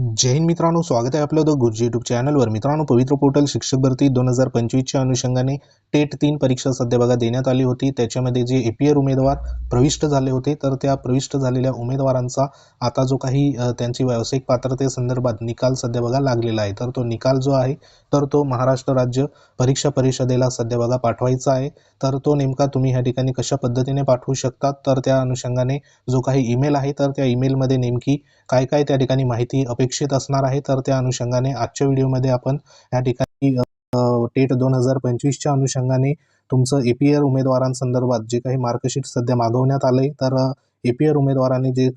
जैन मित्रांनो स्वागत आहे आपलं द गुरुजी युट्यूब चॅनलवर मित्रांनो पवित्र पोर्टल शिक्षक भरती दोन हजार पंचवीसच्या अनुषंगाने टेट तीन परीक्षा सध्या बघा देण्यात आली होती. त्याच्यामध्ये जे एपीआर उमेदवार प्रविष्ट झाले होते तर त्या प्रविष्ट झालेल्या उमेदवारांचा आता जो काही त्यांची व्यावसायिक पात्रतेसंदर्भात निकाल सध्या बघा लागलेला आहे. तर तो निकाल जो आहे तर तो महाराष्ट्र राज्य परीक्षा परिषदेला सध्या बघा पाठवायचा आहे. तर तो नेमका तुम्ही ह्या ठिकाणी कशा पद्धतीने पाठवू शकतात तर त्या अनुषंगाने जो काही ईमेल आहे तर त्या ईमेलमध्ये नेमकी काय काय त्या ठिकाणी माहिती अपेक्षित असणार आहे तर त्या अनुषंगाने आजच्या व्हिडिओमध्ये आपण या ठिकाणी टेट दोन हजार पंचवीसच्या अनुषंगाने तुमचं ए पी आर उमेदवारांसंदर्भात जे काही मार्कशीट सध्या मागवण्यात आलं आहे तर ए पी आर उमेदवारांनी जे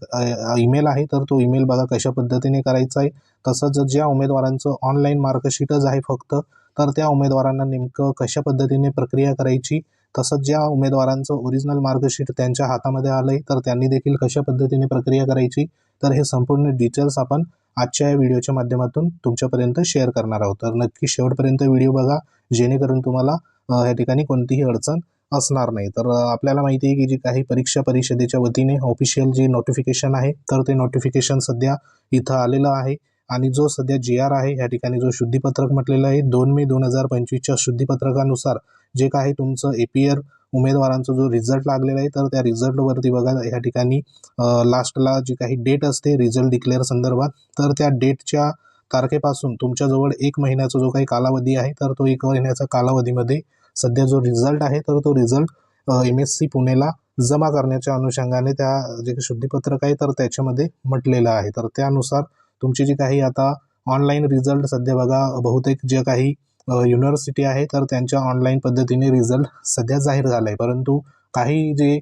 ईमेल आहे तर तो ईमेल बघा कशा पद्धतीने करायचा आहे. तसंच ज्या उमेदवारांचं ऑनलाईन मार्कशीटच आहे फक्त तर त्या उमेदवारांना नेमकं कशा पद्धतीने प्रक्रिया करायची तसंच ज्या उमेदवारांचं ओरिजिनल मार्कशीट त्यांच्या हातामध्ये आलं आहे तर त्यांनी देखील कशा पद्धतीने प्रक्रिया करायची तर हे संपूर्ण डिटेल्स आपण आजच्या या व्हिडिओच्या माध्यमातून तुमच्यापर्यंत शेअर करणार आहोत. तर नक्की शेवटपर्यंत व्हिडिओ बघा जेणेकरून तुम्हाला ह्या या ठिकाणी कोणतीही अडचण असणार नाही. तर आपल्याला माहिती आहे की जी काही परीक्षा परिषदेच्या वतीने ऑफिशियल जी नोटिफिकेशन आहे तर ते नोटिफिकेशन सध्या इथं आलेलं आहे. आणि जो सध्या जी आर आहे या ठिकाणी जो शुद्धीपत्रक म्हटलेलं आहे दोन मे दोन हजार पंचवीसच्या शुद्धीपत्रकानुसार जे काही तुमचं ए पी उमेदवारांचा जो रिझल्ट लागलेला आहे तर त्या रिझल्टवरती बघा या ठिकाणी लास्टला जी काही डेट असते रिझल्ट डिक्लेअर संदर्भात तर त्या डेटच्या तारखेपासून तुमच्याजवळ एक महिन्याचा जो काही कालावधी आहे तर तो एक महिन्याच्या कालावधीमध्ये सध्या जो रिझल्ट आहे तर तो रिझल्ट एम एस सी पुणेला जमा करण्याच्या अनुषंगाने त्या जे काही शुद्धीपत्रक आहे तर त्याच्यामध्ये म्हटलेलं आहे. तर त्यानुसार तुमची जी काही आता ऑनलाईन रिझल्ट सध्या बघा बहुतेक जे काही युनिव्हर्सिटी आहे तर त्यांच्या ऑनलाईन पद्धतीने रिझल्ट सध्या जाहीर झाला आहे परंतु काही जे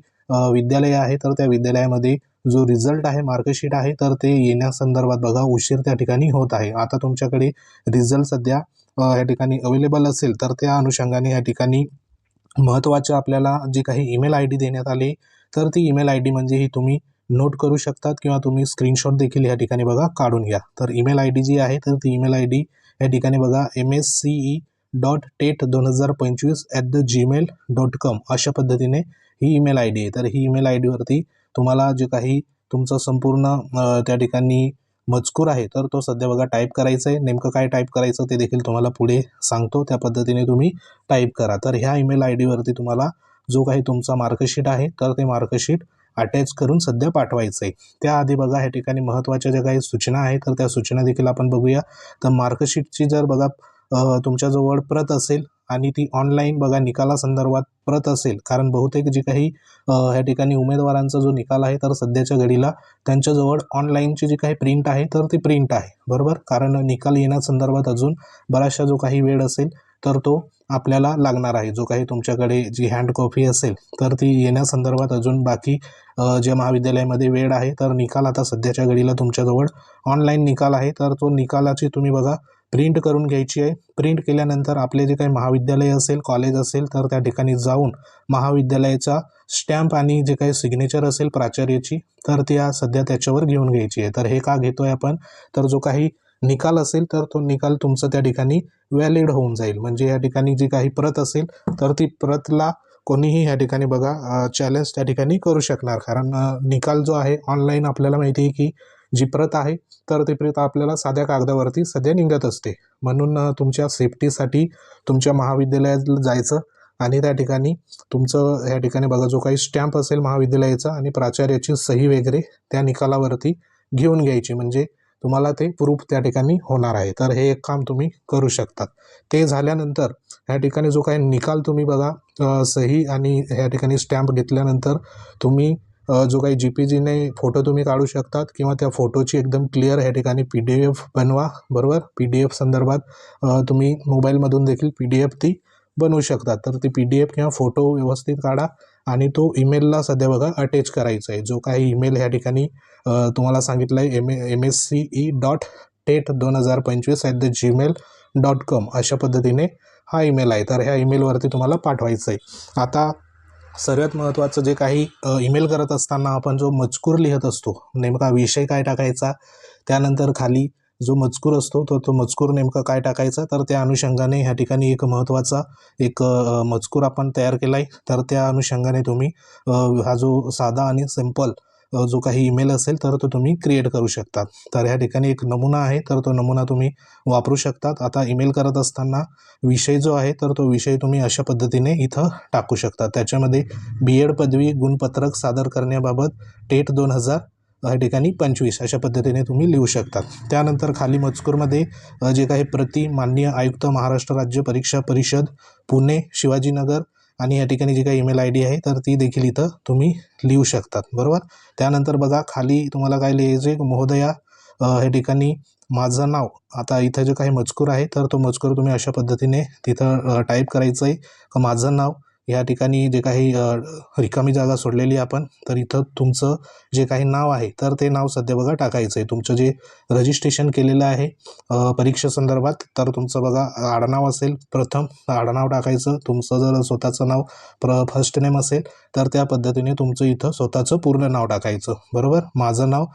विद्यालय आहे तर त्या विद्यालयामध्ये जो रिझल्ट आहे मार्कशीट आहे तर ते येण्यासंदर्भात बघा उशीर त्या ठिकाणी होत आहे. आता तुमच्याकडे रिझल्ट सध्या या ठिकाणी अवेलेबल असेल तर त्या अनुषंगाने या ठिकाणी महत्त्वाच्या आपल्याला जी काही ईमेल आय डी देण्यात आली तर ती ईमेल आय डी म्हणजे ही तुम्ही नोट करू शकतात किंवा तुम्ही स्क्रीनशॉट देखील या ठिकाणी बघा काढून घ्या. तर ईमेल आय डी जी आहे तर ती ईमेल आय डी या ठिकाणी बघा M S C E dot TET दोन हजार पंचवीस at the Gmail dot com अशा पद्धतीने ही ईमेल आय डी आहे. तर ही ईमेल आय डीवरती तुम्हाला जे काही तुमचं संपूर्ण त्या ठिकाणी मजकूर आहे तर तो सध्या बघा टाईप करायचं आहे. नेमकं काय टाईप करायचं ते देखील तुम्हाला पुढे सांगतो. त्या पद्धतीने तुम्ही टाईप करा. तर ह्या ईमेल आय डीवरती तुम्हाला जो काही तुमचा मार्कशीट आहे तर ते मार्कशीट अटॅच करून सध्या पाठवायचं आहे त्याआधी बघा ह्या ठिकाणी महत्त्वाच्या ज्या काही सूचना आहेत तर त्या सूचना देखील आपण बघूया. तर मार्कशीटची जर बघा तुमच्याजवळ प्रत असेल आणि ती ऑनलाईन बघा निकालासंदर्भात प्रत असेल कारण बहुतेक जी काही ह्या ठिकाणी उमेदवारांचा जो निकाल आहे तर सध्याच्या घडीला त्यांच्याजवळ ऑनलाईनची जी काही प्रिंट आहे तर ती प्रिंट आहे. बरोबर? कारण निकाल येण्यासंदर्भात अजून बराचशा जो काही वेळ असेल तर तो आपल्याला लागणार आहे. जो काही तुमच्याकडे जी हँड कॉपी असेल तर ती येण्यासंदर्भात अजून बाकी जे महाविद्यालयामध्ये वेळ आहे तर निकाल आता सध्याच्या घडीला तुमच्याजवळ ऑनलाईन निकाल आहे. तर तो निकालाची तुम्ही बघा प्रिंट करून घ्यायची आहे. प्रिंट केल्यानंतर आपले जे काही महाविद्यालय असेल कॉलेज असेल तर त्या ठिकाणी जाऊन महाविद्यालयाचा स्टॅम्प आणि जे काही सिग्नेचर असेल प्राचार्याची तर ती आज सध्या त्याच्यावर घेऊन घ्यायची आहे. तर हे का घेतो आहे आपण? तर जो काही निकाल असेल तर तो निकाल तुमचा त्या ठिकाणी व्हॅलिड होऊन जाईल. म्हणजे या ठिकाणी जी काही प्रत असेल तर ती प्रतला कोणीही या ठिकाणी बघा चॅलेंज त्या ठिकाणी करू शकणार. कारण निकाल जो आहे ऑनलाईन आपल्याला माहिती आहे की जी प्रत आहे तर ती प्रत आपल्याला साध्या कागदावरती सध्या निघत असते. म्हणून तुमच्या सेफ्टीसाठी तुमच्या महाविद्यालयात जायचं आणि त्या ठिकाणी तुमचं ह्या ठिकाणी बघा जो काही स्टॅम्प असेल महाविद्यालयाचा आणि प्राचार्याची सही वगैरे त्या निकालावरती घेऊन घ्यायची. म्हणजे तुम्हाला ते प्रूफ त्या ठिकाणी होणार आहे. तर हे एक काम तुम्ही करू शकतात. ते झाल्यानंतर ह्या ठिकाणी जो काही निकाल तुम्ही बघा सही आणि ह्या ठिकाणी स्टॅम्प घेतल्यानंतर तुम्ही जो काही जी पी जीने फोटो तुम्ही काढू शकतात किंवा त्या फोटोची एकदम क्लिअर ह्या ठिकाणी पी डी एफ बनवा बरोबर? पी डी एफ संदर्भात तुम्ही मोबाईलमधून देखील पी डी एफ ती बनवू शकतात. तर ती पी डी एफ किंवा फोटो व्यवस्थित काढा. आणि तो ईमेलला सध्या बघा अटॅच करायचा आहे जो काही ईमेल ह्या ठिकाणी तुम्हाला सांगितलं आहे M M S C E dot TET दोन हजार पंचवीस at the Gmail dot com अशा पद्धतीने हा ईमेल आहे. तर ह्या ईमेलवरती तुम्हाला पाठवायचं आहे आता सर्वात महत्त्वाचं जे काही ईमेल करत असताना आपण जो मजकूर लिहित असतो नेमका विषय काय टाकायचा त्यानंतर खाली जो मजकूर असतो तो तो मजकूर नेमका काय टाकायचा? तर त्या अनुषंगाने ह्या ठिकाणी एक महत्त्वाचा एक मजकूर आपण तयार केला आहे तर त्या अनुषंगाने तुम्ही हा जो साधा आणि सिंपल जो काही ईमेल असेल तर तो तुम्ही क्रिएट करू शकता. तर ह्या ठिकाणी एक नमुना आहे तर तो नमुना तुम्ही वापरू शकतात. आता ईमेल करत असताना विषय जो आहे तर तो विषय तुम्ही अशा पद्धतीने इथं टाकू शकता. त्याच्यामध्ये बी एड पदवी गुणपत्रक सादर करण्याबाबत टेट दोन हजार या ठिकाणी पंचवीस अशा पद्धतीने तुम्ही लिहू शकता. त्यानंतर खाली मजकूरमध्ये जे काही प्रति माननीय आयुक्त महाराष्ट्र राज्य परीक्षा परिषद पुणे शिवाजीनगर आणि या ठिकाणी जी काही ईमेल आय डी आहे तर ती देखील इथं तुम्ही लिहू शकतात. बरोबर? त्यानंतर बघा खाली तुम्हाला काय लिहायचं आहे? महोदया हे ठिकाणी माझं नाव. आता इथं जे काही मजकूर आहे तर तो मजकूर तुम्ही अशा पद्धतीने तिथं टाईप करायचं आहे. माझं नाव या ठिकाणी जे काही रिकामी जागा सोडलेली आपण तर इथं तुमचं जे काही नाव आहे तर ते नाव सध्या बघा टाकायचं आहे. तुमचं जे रजिस्ट्रेशन केलेलं आहे परीक्षेसंदर्भात तर तुमचं बघा आडनाव असेल प्रथम आडनाव टाकायचं. तुमचं जर स्वतःचं नाव प्र फर्स्ट नेम असेल तर त्या पद्धतीने तुमचं इथं स्वतःचं पूर्ण नाव टाकायचं. बरोबर? माझं नाव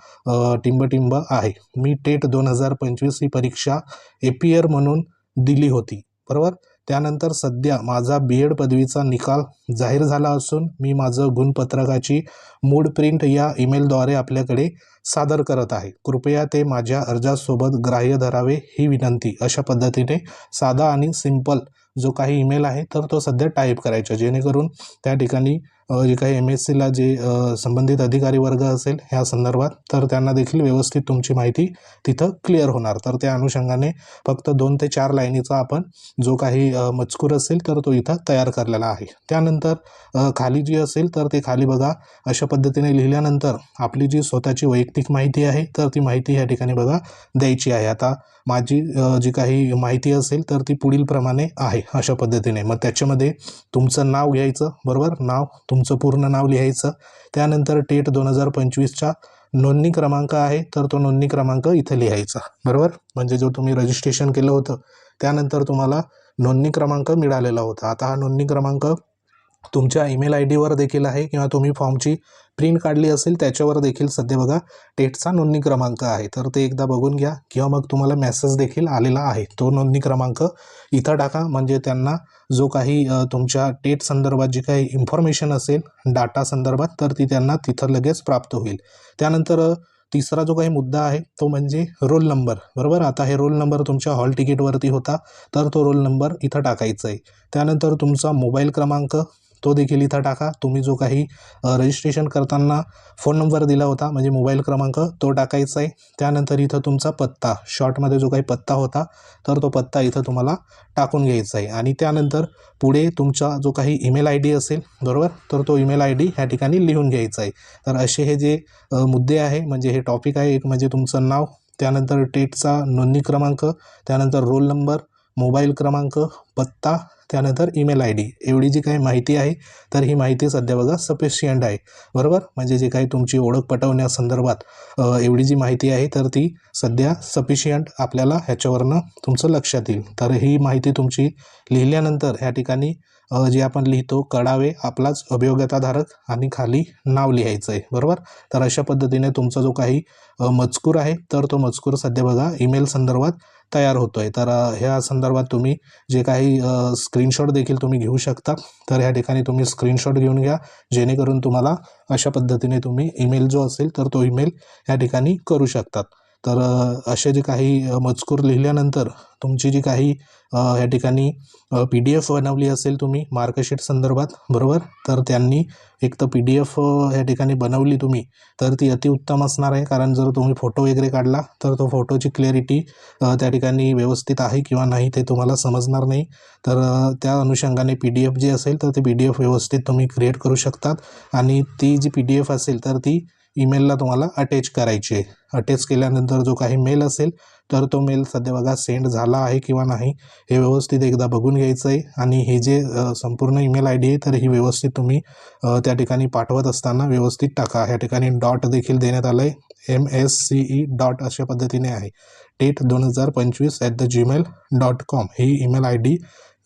टिंबटिंब टिंब टिंब आहे. मी टेट दोन हजार पंचवीस ही परीक्षा एपियर म्हणून दिली होती. बरोबर? त्यानंतर सध्या माझा बी एड पदवीचा निकाल जाहीर झाला असून मी माझं गुणपत्रकाची मूड प्रिंट या ईमेलद्वारे आपल्याकडे सादर करत आहे. कृपया ते माझ्या अर्जासोबत ग्राह्य धरावे ही विनंती. अशा पद्धतीने साधा आणि सिंपल जो काही ईमेल आहे तर तो सध्या टाईप करायचा जेणेकरून त्या ठिकाणी जे काही एम एस सीला जे संबंधित अधिकारी वर्ग असेल ह्या संदर्भात तर त्यांना देखील व्यवस्थित तुमची माहिती तिथं क्लिअर होणार. तर त्या अनुषंगाने फक्त दोन ते चार लाईनीचा आपण जो काही मजकूर असेल तर तो इथं तयार करलेला आहे. त्यानंतर खाली जी असेल तर ते खाली बघा. अशा पद्धतीने लिहिल्यानंतर आपली जी स्वतःची वैयक्तिक माहिती आहे तर ती माहिती ह्या ठिकाणी बघा द्यायची आहे. आता माझी जी काही माहिती असेल तर ती पुढीलप्रमाणे आहे अशा पद्धतीने. मग त्याच्यामध्ये तुमचं नाव घ्यायचं बरोबर? नाव तुमचं पूर्ण नाव लिहायचं. त्यानंतर टेट दोन हजार पंचवीसचा नोंदणी क्रमांक आहे तर तो नोंदणी क्रमांक इथं लिहायचा. बरोबर? म्हणजे जो तुम्ही रजिस्ट्रेशन केलं होतं त्यानंतर तुम्हाला नोंदणी क्रमांक मिळालेला होता. आता हा नोंदणी क्रमांक तुमच्या ईमेल आय डीवर देखील आहे किंवा तुम्ही फॉर्मची प्रिंट काढली असेल त्याच्यावर देखील सध्या बघा टेटचा नोंदणी क्रमांक आहे. तर ते एकदा बघून घ्या किंवा मग तुम्हाला मेसेज देखील आलेला आहे. तो नोंदणी क्रमांक इथं टाका. म्हणजे त्यांना जो काही तुमच्या टेट संदर्भात जी काही इन्फॉर्मेशन असेल डाटा संदर्भात तर ती त्यांना तिथं लगेच प्राप्त होईल. त्यानंतर तिसरा जो काही मुद्दा आहे तो म्हणजे रोल नंबर. बरोबर? आता हे रोल नंबर तुमच्या हॉल तिकीटवरती होता तर तो रोल नंबर इथं टाकायचा आहे. त्यानंतर तुमचा मोबाईल क्रमांक तो देखील इथं टाका. तुम्ही जो काही रजिस्ट्रेशन करताना फोन नंबर दिला होता म्हणजे मोबाईल क्रमांक तो टाकायचा आहे. त्यानंतर इथं तुमचा पत्ता शॉर्टमध्ये जो काही पत्ता होता तर तो पत्ता इथं तुम्हाला टाकून घ्यायचा आहे. आणि त्यानंतर पुढे तुमचा जो काही ईमेल आय डी असेल बरोबर? तर तो ईमेल आय डी ह्या ठिकाणी लिहून घ्यायचा आहे. तर असे हे जे मुद्दे आहे म्हणजे हे टॉपिक आहे एक म्हणजे तुमचं नाव त्यानंतर टेटचा नोंदणी क्रमांक त्यानंतर रोल नंबर मोबाईल क्रमांक पत्ता त्यानंतर ईमेल आय डी. एवढी जी काही माहिती आहे तर ही माहिती सध्या बघा सफिशियंट आहे. बरोबर? म्हणजे जे काही तुमची ओळख पटवण्यासंदर्भात एवढी जी माहिती आहे तर ती सध्या सफिशियंट आपल्याला ह्याच्यावरनं तुमचं लक्षात येईल. तर ही माहिती तुमची लिहिल्यानंतर ह्या ठिकाणी जे आपण लिहितो कडावे आपलाच अभियोग्यताधारक आणि खाली नाव लिहायचं आहे बरोबर? तर अशा पद्धतीने तुमचा जो काही मजकूर आहे तर तो मजकूर सध्या बघा ईमेल संदर्भात तयार होतो आहे तर ह्या संदर्भात तुम्ही जे काही स्क्रीनशॉट देखील तुम्ही घेऊ शकता. तर ह्या ठिकाणी तुम्ही स्क्रीनशॉट घेऊन घ्या. जेणेकरून तुम्हाला अशा पद्धतीने तुम्ही ईमेल जो असेल तर तो ईमेल ह्या ठिकाणी करू शकतात. तर असे जे काही मजकूर लिहिल्यानंतर तुमची जी काही ह्या ठिकाणी पी डी एफ बनवली असेल तुम्ही मार्कशीट संदर्भात बरोबर? तर त्यांनी एक तर पी डी एफ ह्या ठिकाणी बनवली तुम्ही तर ती अतिउत्तम असणार आहे. कारण जर तुम्ही फोटो वगैरे काढला तर तो फोटोची क्लिअरिटी त्या ठिकाणी व्यवस्थित आहे किंवा नाही ते तुम्हाला समजणार नाही. तर त्या अनुषंगाने पी डी एफ जी असेल तर ती पी डी एफ व्यवस्थित तुम्ही क्रिएट करू शकतात. आणि ती जी पी डी एफ असेल तर ती ईमेलला तुम्हाला अटॅच करायची. आहे अटॅच केल्यानंतर जो काही मेल असेल तर तो मेल सध्या बघा सेंड झाला आहे किंवा नाही हे व्यवस्थित एकदा बघून घ्यायचं आहे आणि हे जे संपूर्ण ईमेल आय डी आहे तर ही व्यवस्थित तुम्ही त्या ठिकाणी पाठवत असताना व्यवस्थित टाका. ह्या ठिकाणी डॉट देखील देण्यात आलं आहे M S C E dot अशा पद्धतीने आहे. डेट दोन हजार पंचवीस at the Gmail dot com he email I D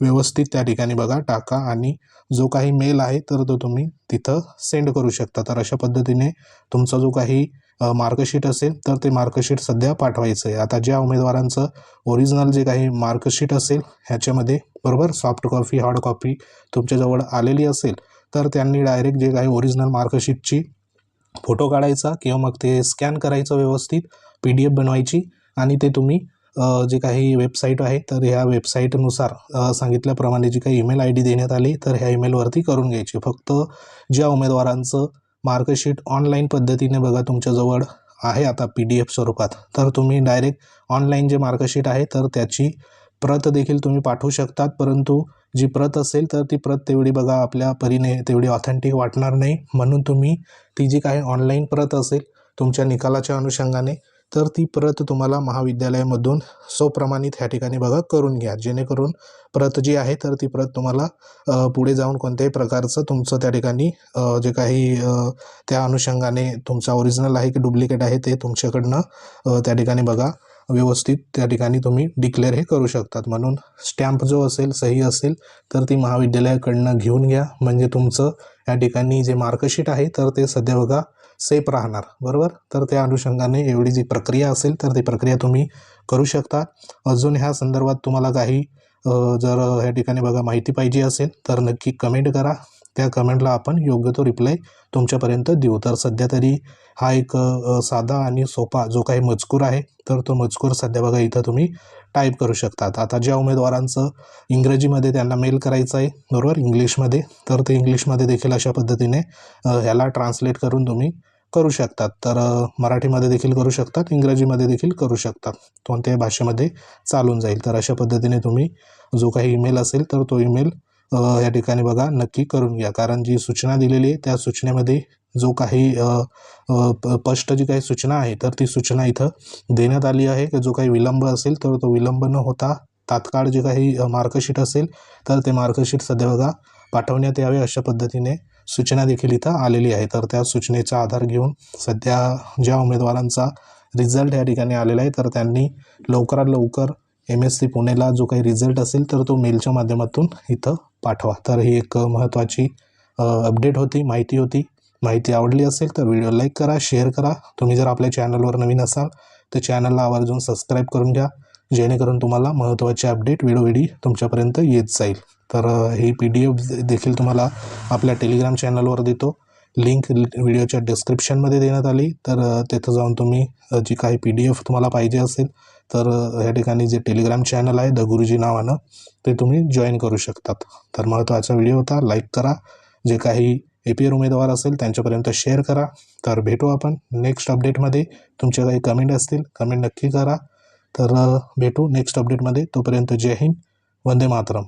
व्यवस्थित त्या ठिकाणी बघा टाका आणि जो काही मेल आहे तर तो तुम्ही तिथं सेंड करू शकता. तर अशा पद्धतीने तुमचा जो काही मार्कशीट असेल तर ते मार्कशीट सध्या पाठवायचं आहे. आता ज्या उमेदवारांचं ओरिजिनल जे काही मार्कशीट असेल ह्याच्यामध्ये बरोबर सॉफ्ट कॉपी हार्ड कॉपी तुमच्याजवळ आलेली असेल तर त्यांनी डायरेक्ट जे काही ओरिजिनल मार्कशीटची फोटो काढायचा किंवा मग ते स्कॅन करायचं व्यवस्थित पी डी एफ बनवायची आणि ते तुम्ही जे काही वेबसाईट आहे तर ह्या वेबसाईटनुसार सांगितल्याप्रमाणे जी काही ईमेल आय डी देण्यात आली तर ह्या ईमेलवरती करून घ्यायची. फक्त ज्या उमेदवारांचं मार्कशीट ऑनलाईन पद्धतीने बघा तुमच्याजवळ आहे आता पी डी एफ स्वरूपात तर तुम्ही डायरेक्ट ऑनलाईन जे मार्कशीट आहे तर त्याची प्रत देखील तुम्ही पाठवू शकतात. परंतु जी प्रत असेल तर ती प्रत तेवढी बघा आपल्या परीने तेवढी ऑथेंटिक वाटणार नाही. म्हणून तुम्ही ती जी काही ऑनलाईन प्रत असेल तुमच्या निकालाच्या अनुषंगाने तर ती प्रत तुम्हाला महाविद्यालयामधून स्वप्रमाणित ह्या ठिकाणी बघा करून घ्या. जेणेकरून प्रत जी आहे तर ती प्रत तुम्हाला पुढे जाऊन कोणत्याही प्रकारचं तुमचं त्या ठिकाणी जे काही त्या अनुषंगाने तुमचा ओरिजिनल आहे की डुप्लिकेट आहे ते तुमच्याकडनं त्या ठिकाणी बघा. व्यवस्थित त्या ठिकाणी तुम्ही डिक्लेअर हे करू शकतात. म्हणून स्टॅम्प जो असेल सही असेल तर ती महाविद्यालयाकडनं घेऊन घ्या. म्हणजे तुमचं या ठिकाणी जे मार्कशीट आहे तर ते सध्या बघा सेफ राहणार बरोबर? तर त्या अनुषंगाने एवढी जी प्रक्रिया असेल तर ती प्रक्रिया तुम्ही करू शकता. अजून ह्या संदर्भात तुम्हाला काही जर ह्या ठिकाणी बघा माहिती पाहिजे असेल तर नक्की कमेंट करा. त्या कमेंटला आपण योग्य तो रिप्लाय तुमच्यापर्यंत देऊ. तर सध्या तरी हा एक साधा आणि सोपा जो काही मजकूर आहे तर तो मजकूर सध्या बघा इथं तुम्ही टाईप करू शकतात. आता ज्या उमेदवारांचं इंग्रजीमध्ये त्यांना मेल करायचं आहे बरोबर? इंग्लिशमध्ये तर ते इंग्लिशमध्ये देखील अशा पद्धतीने ह्याला ट्रान्सलेट करून तुम्ही करू शकतात. तर मराठीमध्ये देखील करू शकतात इंग्रजीमध्ये देखील करू शकतात. कोणत्याही भाषेमध्ये चालून जाईल. तर अशा पद्धतीने तुम्ही जो काही ईमेल असेल तर तो ईमेल या ठिकाणी बघा नक्की करून घ्या. कारण जी सूचना दिलेली आहे त्या सूचनेमध्ये जो काही प- स्पष्ट जी काही सूचना आहे तर ती सूचना इथं देण्यात आली आहे. की जो काही विलंब असेल तर तो विलंब न होता तात्काळ जे काही मार्कशीट असेल तर ते मार्कशीट सध्या बघा पाठवण्यात यावे अशा पद्धतीने सूचना देखील इथं आलेली आहे. तर त्या सूचनेचा आधार घेऊन सध्या ज्या उमेदवारांचा रिझल्ट या ठिकाणी आलेला आहे तर त्यांनी लवकरात लवकर एम एस सी पुणेला जो काही रिझल्ट असेल तर तो मेलच्या माध्यमातून इथं पाठवा. तर ही एक महत्त्वाची अपडेट होती माहिती होती. माहिती आवडली असेल तर व्हिडिओ लाईक करा शेअर करा. तुम्ही जर आपल्या चॅनलवर नवीन असाल तर चॅनलला आवर्जून सबस्क्राईब करून घ्या. जेणेकरून तुम्हाला महत्त्वाचे अपडेट वेळोवेळी तुमच्यापर्यंत येत जाईल. तर ही पी डी एफ देखील तुम्हाला आपल्या टेलिग्राम चॅनलवर देतो. लिंक व्हिडिओच्या डिस्क्रिप्शनमध्ये देण्यात आली. तर तिथं जाऊन तुम्ही जी काही पी डी एफ तुम्हाला पाहिजे असेल तर ह्या ठिकाणी जे टेलिग्राम चॅनल आहे द गुरुजी नावानं ते तुम्ही जॉईन करू शकतात. तर महत्त्वाचा व्हिडिओ होता. लाईक करा. जे काही ए पी आर उमेदवार असेल त्यांच्यापर्यंत शेअर करा. तर भेटू आपण नेक्स्ट अपडेटमध्ये तुमचे काही कमेंट असतील कमेंट नक्की करा. तर भेटू नेक्स्ट अपडेटमध्ये तोपर्यंत जय हिंद. वंदे मातरम.